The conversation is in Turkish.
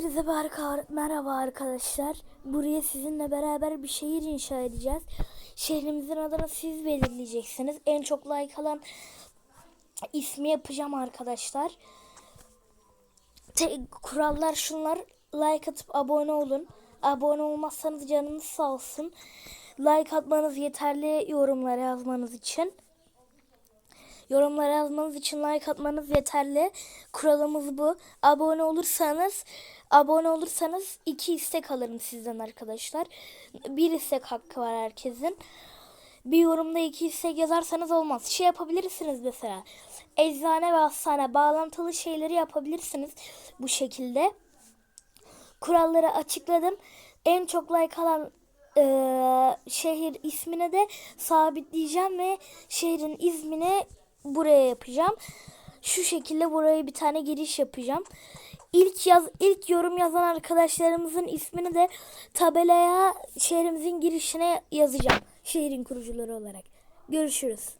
Hepinize merhaba, arkadaşlar. Buraya sizinle beraber bir şehir inşa edeceğiz. Şehrimizin adını siz belirleyeceksiniz. En çok like alan ismi yapacağım arkadaşlar. Te- kurallar şunlar. Like atıp abone olun. Abone olmazsanız canınız sağ olsun. Like atmanız yeterli yorumlara yazmanız için. Yorumlara yazmanız için like atmanız yeterli. Kuralımız bu. Abone olursanız abone olursanız iki istek alırım sizden arkadaşlar. Bir istek hakkı var herkesin. Bir yorumda iki istek yazarsanız olmaz. Şey yapabilirsiniz mesela. Eczane ve hastane bağlantılı şeyleri yapabilirsiniz bu şekilde. Kuralları açıkladım. En çok like alan eee, şehir ismine de sabitleyeceğim ve şehrin ismini buraya yapacağım. Şu şekilde buraya bir tane giriş yapacağım. İlk yaz ilk yorum yazan arkadaşlarımızın ismini de tabelaya şehrimizin girişine yazacağım. Şehrin kurucuları olarak. Görüşürüz.